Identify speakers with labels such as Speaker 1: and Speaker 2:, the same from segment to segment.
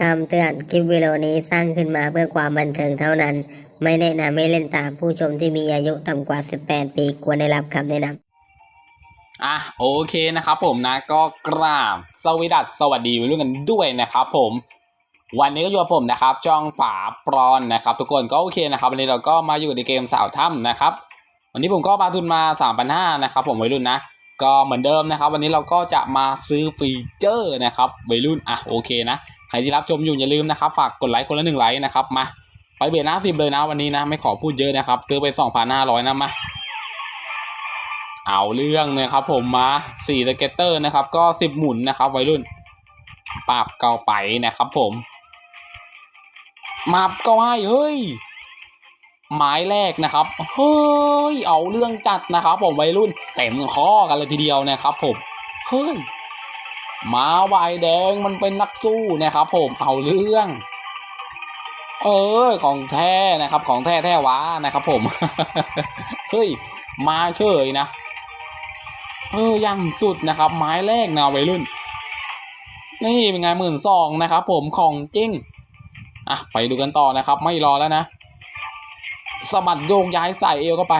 Speaker 1: คำเตือนคลิปวิดีโอนี้สร้างขึ้นมาเพื่อความบันเทิงเท่านั้น ไม่แนะนำให้เล่นตามผู้ชมที่มีอายุต่ำกว่า 18 ปีควรได้รับคำแนะนำ
Speaker 2: อะโอเคนะครับผมนะก็กราบสวัสดัสวัสดีวัยรุ่นกันด้วยนะครับผม วันนี้ก็อยู่กับผมนะครับจ้องฝาปรอนนะครับ ทุกคนก็โอเคนะครับ วันนี้เราก็มาอยู่ในเกมสาวถ้ำนะครับ วันนี้ผมก็ปาทุนมา3 5 0 0นะครับ ผมวัยรุ่นนะ ก็เหมือนเดิมนะครับ วันนี้เราก็จะมาซื้อฟีเจอร์นะครับวัยรุ่นอะโอเคนะ ใครที่รับชมอยู่อย่าลืมนะครับฝากกดไลค์คนละหนึ่งไลค์นะครับมาไปเบรหน้าสิบเลยนะวันนี้นะ ไม่ขอพูดเยอะนะครับ ซื้อไป2,500นห้าร้อยนะมาเอาเรื่องนะครับผมมาสี่สเก็ตเตอร์นะครับ ก็สิบหมุนนะครับวัยรุ่นปราบเกาไปนะครับผมมาบก็ให้เฮ้ยหมายแรกนะครับเฮ้ยเอาเรื่องจัดนะครับ ผมวัยรุ่นเต็มข้อกันเลยทีเดียวนะครับผมเฮ้ย มาวายแดงมันเป็นนักสู้นะครับผมเอาเรื่อง เออของแท้นะครับ ของแท้แท้ว้านะครับ ผมเฮ้ยมาเฉยนะเออยังสุดนะครับ ไม้แรกนะวัยรุ่น นี่เป็นไงหมื่นสองนะครับ ผมของจริงอะไปดูกันต่อนะครับ ไม่รอแล้วนะสมัดโยกย้ายใส่เอวเข้าไป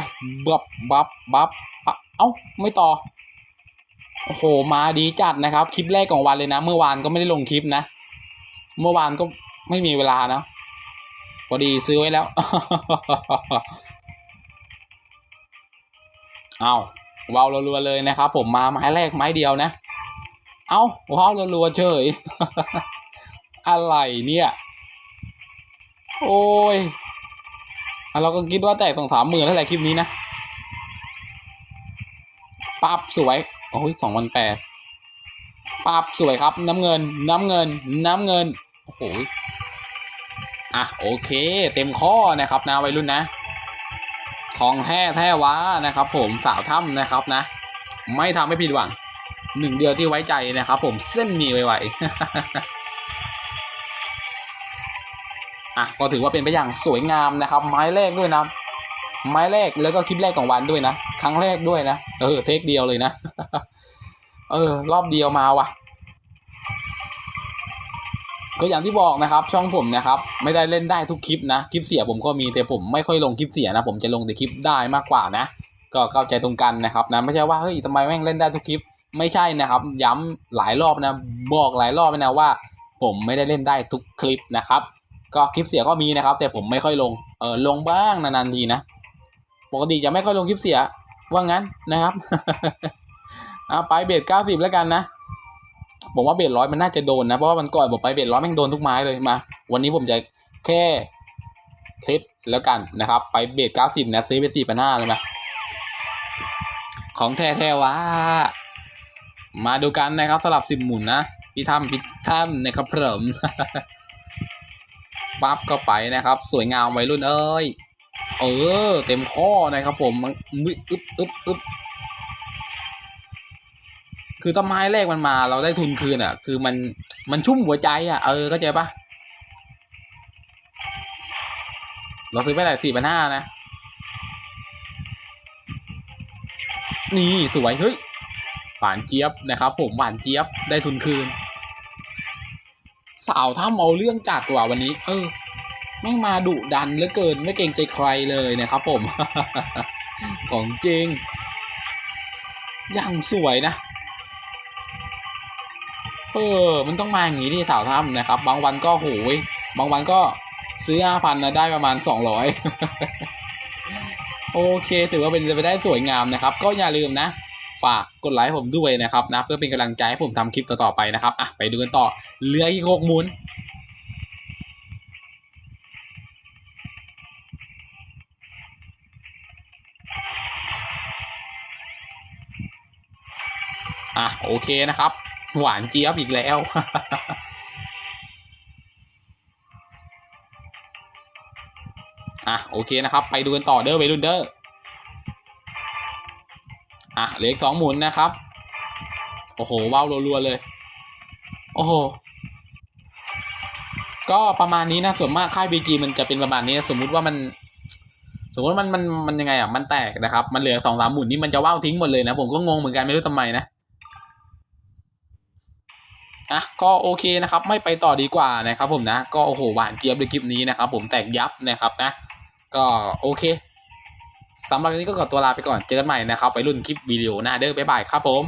Speaker 2: บับบับบับเอ้าไม่ต่อ โอ้โหมาดีจัดนะครับ คลิปแรกของวันเลยนะ เมื่อวานก็ไม่ได้ลงคลิปนะ เมื่อวานก็ไม่มีเวลานะพอดีซื้อไว้แล้วเอาว้าวรัวๆเลยนะครับ ผมมาไม้แรกไม้เดียวนะ เอาว้าวรัวๆเฉย อะไรเนี่ย โอ้ยเราก็คิดว่าแตกตรงสามหมื่นแล้วแหละคลิปนี้นะ ปั๊บสวย โอ้ยสองพันแปดปับสวยครับ น้ำเงิน น้ำเงิน น้ำเงิน โอ้โหอะโอเค เต็มข้อนะครับนะวัยรุ่นนะ ของแท้แท้ว้านะครับ ผมสาวถ้ำนะครับนะ ไม่ทำให้ผิดหวังหนึ่งเดียวที่ไว้ใจนะครับ ผมเส้นมีไวๆอะก็ถือว่าเป็นไปอย่างสวยงามนะครับ ไม้แรกด้วยนะ ไม้แรกแล้วก็คลิปแรกของวันด้วยนะ ครั้งแรกด้วยนะ เออ เทคเดียวเลยนะ เออ รอบเดียวมาว่ะ ก็อย่างที่บอกนะครับ ช่องผมนะครับ ไม่ได้เล่นได้ทุกคลิปนะ คลิปเสียผมก็มีแต่ผมไม่ค่อยลงคลิปเสียนะ ผมจะลงแต่คลิปได้มากกว่านะ ก็เข้าใจตรงกันนะครับนะ ไม่ใช่ว่าเฮ้ยทำไมแม่งเล่นได้ทุกคลิป ไม่ใช่นะครับ ย้ำหลายรอบนะ บอกหลายรอบนะว่า ผมไม่ได้เล่นได้ทุกคลิปนะครับ ก็คลิปเสียก็มีนะครับ แต่ผมไม่ค่อยลง เออลงบ้างนานๆทีนะ ปกติจะไม่ค่อยลงคลิปเสีย ว่างั้นนะครับเอาไปเบสเก้าสิบแล้วกันนะ ผมว่าเบสร้อยมันน่าจะโดนนะ เพราะว่ามันก่อนผมไปเบสร้อยแม่งโดนทุกไม้เลยมา วันนี้ผมจะแค่เคล็ดแล้วกันนะครับ ไปเบสเก้าสิบนะซื้อไปสี่พันห้าเลยมาของแท้แท้ว่ามาดูกันนะครับสลับสิบหมุนนะพี่ถ้ำพี่ถ้ำนะครับเพิ่มปั๊บก็ไปนะครับ สวยงามวัยรุ่นเอ้ย เออ เต็มข้อนะครับผมมันมอึบอึบอึบคือต้นไม้แรกมันมาเราได้ทุนคืนอะ คือมันมันชุ่มหัวใจอะ เออเข้าใจปะเราซื้อไปแต่สี่พันห้านะ นี่สวย เฮ้ย หวานเจี๊ยบนะครับผมหวานเจี๊ยบได้ทุนคืน สาวถ้ำเอาเรื่องจัดกว่าวันนี้ เออ แม่งมาดุดันเหลือเกินไม่เกรงใจใครเลยนะครับผม ของจริงยังสวยนะ เออ มันต้องมาอย่างนี้ที่สาวถ้ำนะครับ บางวันก็โหย บางวันก็ซื้อห้าพันนะได้ประมาณสองร้อยโอเค ถือว่าเป็นไปได้สวยงามนะครับ ก็อย่าลืมนะ ฝากกดไลค์ผมด้วยนะครับนะ เพื่อเป็นกำลังใจให้ผมทำคลิปต่อๆไปนะครับ อะ ไปดูกันต่อเหลืออีกหกหมุน อะโอเคนะครับ หวานเจี๊ยบอีกแล้ว อะโอเคนะครับ ไปดูกันต่อเด้อไปรุ่นเด้ออะเหลืออีกสองหมุนนะครับ โอ้โหว้าวรัวๆเลย โอ้โหก็ประมาณนี้นะส่วนมากค่ายบีจีมันจะเป็นประมาณนี้ สมมุติว่ามัน สมมติว่ามันมันมันยังไงอะมันแตกนะครับ มันเหลือสองสามหมุนนี่มันจะว่าวทิ้งหมดเลยนะ ผมก็งงเหมือนกันไม่รู้ทำไมนะ อะก็โอเคนะครับไม่ไปต่อดีกว่านะครับผมนะก็โอ้โหหวานเจี๊ยบเลยคลิปนี้นะครับผมแตกยับนะครับนะ ก็โอเคสำหรับวันนี้ก็ขอตัวลาไปก่อนเจอกันใหม่นะครับไปรุ่นคลิปวิดีโอหน้าเด้อบ๊ายบายครับผม